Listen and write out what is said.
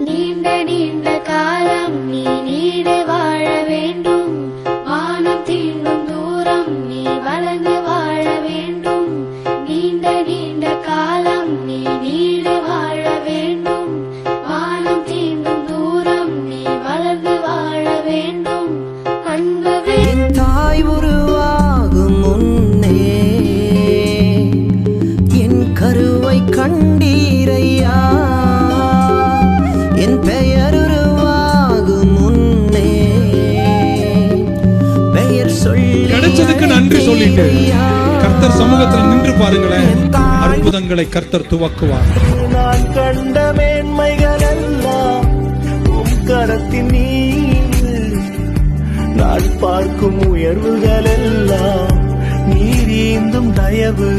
நீண்ட நீண்ட கருவை கண்டீரையா? என் பெயர் உருவாகும் முன்னே. பெயர் சொல்லி கிடைச்சதுக்கு நன்றி சொல்லிட்டு. கர்த்தர் சமூகத்தில் நின்று பாருங்களேன். அற்புதங்களை கர்த்தர் துவக்குவார். நான் கண்ட மேன்மைகள் எல்லாம் உம் கரத்தின் நீர் நான் பார்க்கும் உயர்வுகள் எல்லாம் நீரீந்தும் தயவு.